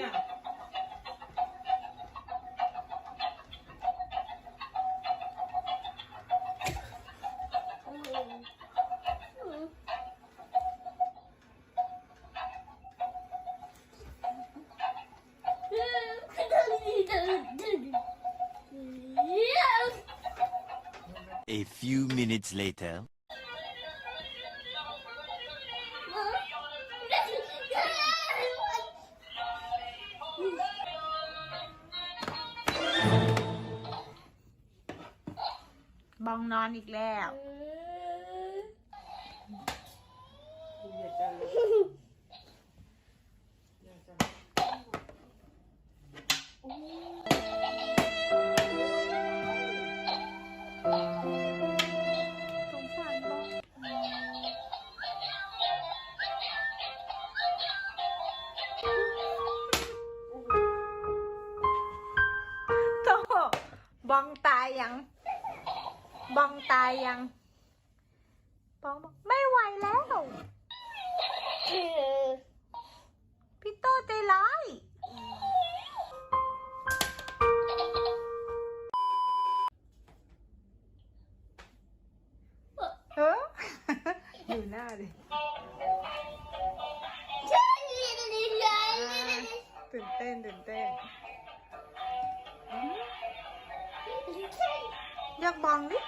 น่ะ A few minutes later. องนอนอีกแล้วอย่าจะเลยอย่าจะสงสารบองโตบองตายยัง บองตายยัง บองบอกไม่ไหวแล้ว พี่โตใจร้าย เออ อยู่หน้าดิตื่นเต้นตื่นเต้นอื้ออยากบองดิ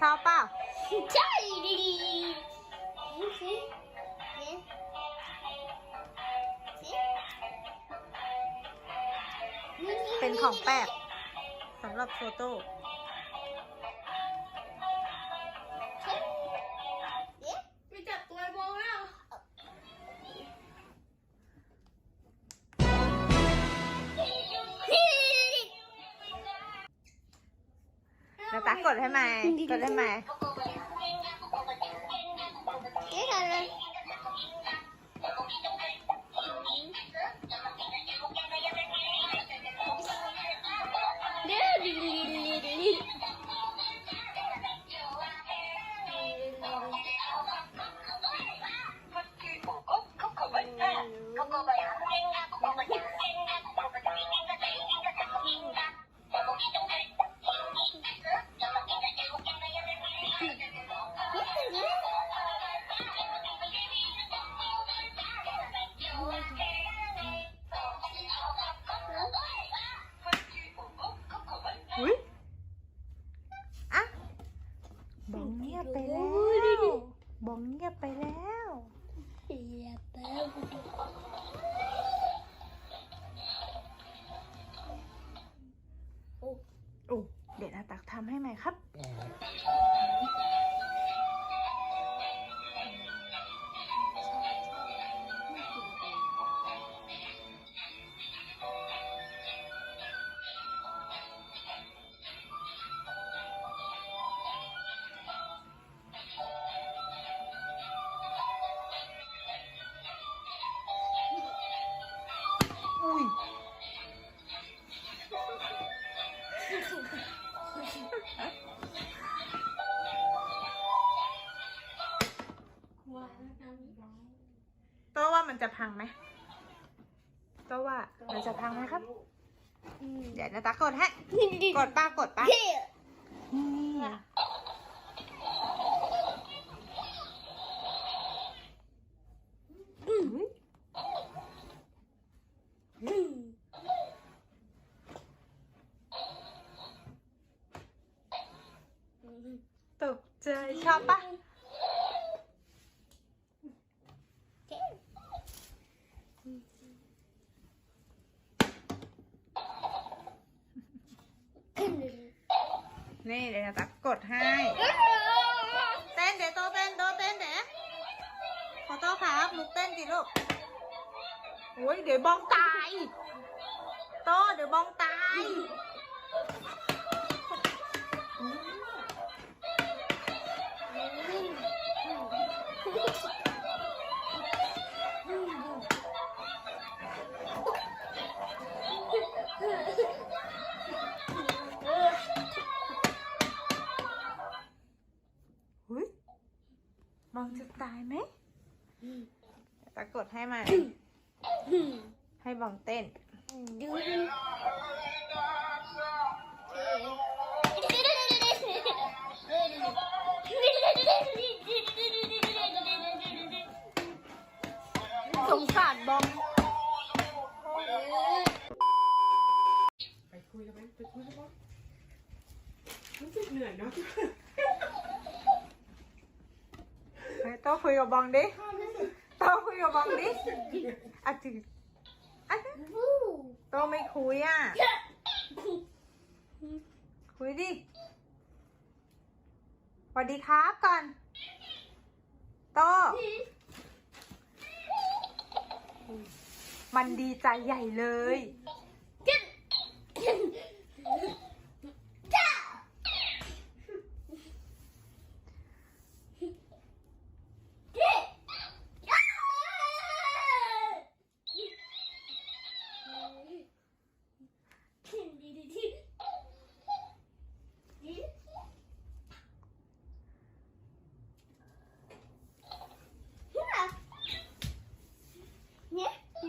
ชอบเปล่าเป็นของแปลกสำหรับโฟโต้ กดให้ไหมกดให้ไหมอุ้ยำให้ไหมครับ อุ้ย โตัวว่ามันจะพังไหมโตัวว่ามันจะพังไหมครับ เดี๋ยวนาตากดให้ กดป้ากดป้านี่อุ๊ย ตกใจชอบปะนี่เดี๋ยวนาตากดให้ เต้นเดี๋ยวโตเต้นโตเต้นเดี๋ยวขอโทษครับลุกเต้นสิลูกโอ้ยเดี๋ยวบองตายโตเดี๋ยวบองตาย หุ้ยบองจะตายไหมตะกดให้มันให้บองเต้นดู คุยกับบองดิโต้คุยกับบองดิอะจืดอะโต้ไม่คุยอะ คุยดิสวัสดีครับก่อน โต้มันดีใจใหญ่เลย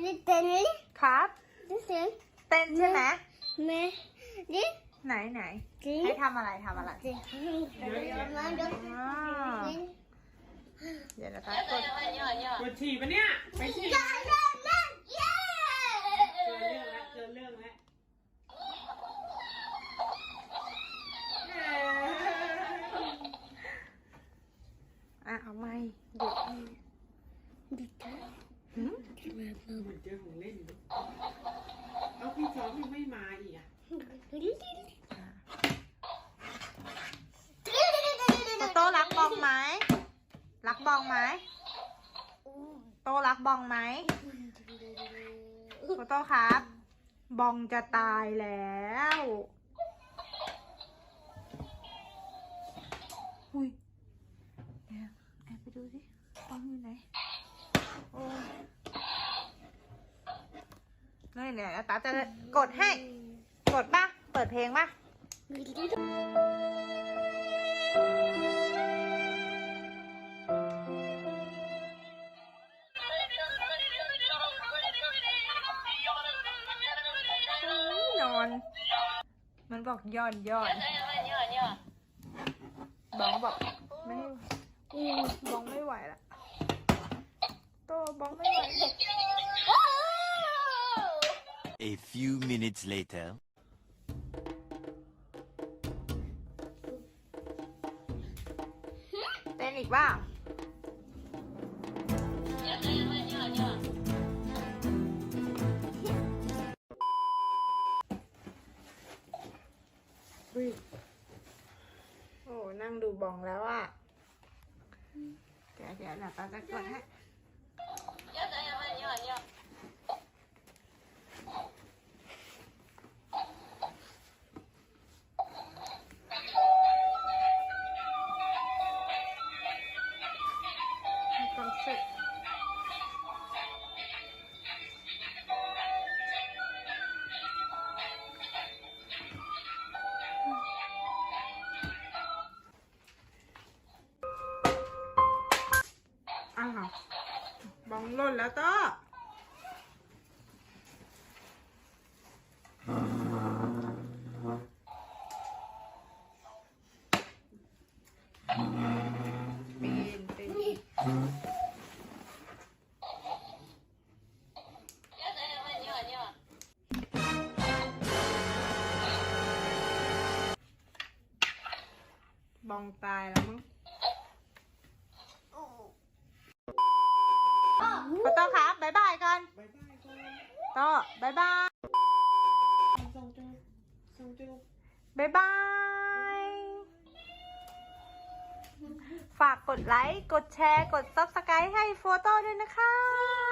นี่เต้นเลย ครับ ดู สิเต้นใช่ไหมแม่นี่ไหนไหนจีให้ทำอะไรทำอะไรจีมาดูอ่าเดี๋ยวนะคะกดปวดฉี่ปะเนี่ยไปฉี่เย้เย้เย้เย้เจอเรื่องแล้วเจอเรื่องแล้วเอ้ยอะเอาไม่เด็กดิตาหืมเหมือนเจอของเล่น เลยเอาพี่ซ้อมยังไม่มาอีกอะโตโต้รักบองไหมรักบองไหมโตรักบองไหมโตโต้ครับ บองจะตายแล้วอุ้ยแอบไปดูสิบองอยู่ไหนโอ้ นี่เนี่ยตาจะกดให้ กดป่ะ เปิดเพลงป่ะ นอน มันบอกย่อนย่อนบองบอกไม่อืมบองไม่ไหวละโตบองไม่ไหว A few minutes later. เต้นอีกบ้างอุ้ยโอ้นั่งดูบองแล้วอะ เดี๋ยวเดี๋ยวนะตาจะกดให้ให้ แล้วต้อปีนปีนบองตายแล้วมั้ง ขอโต้ครับบ๊ายบายกันบายบายก่อนโต้บ๊ายบายส่งจูบส่งจูบบ๊ายบาย ฝากกดไลค์ กดแชร์ กด subscribe ให้โฟโต้ด้วยนะคะ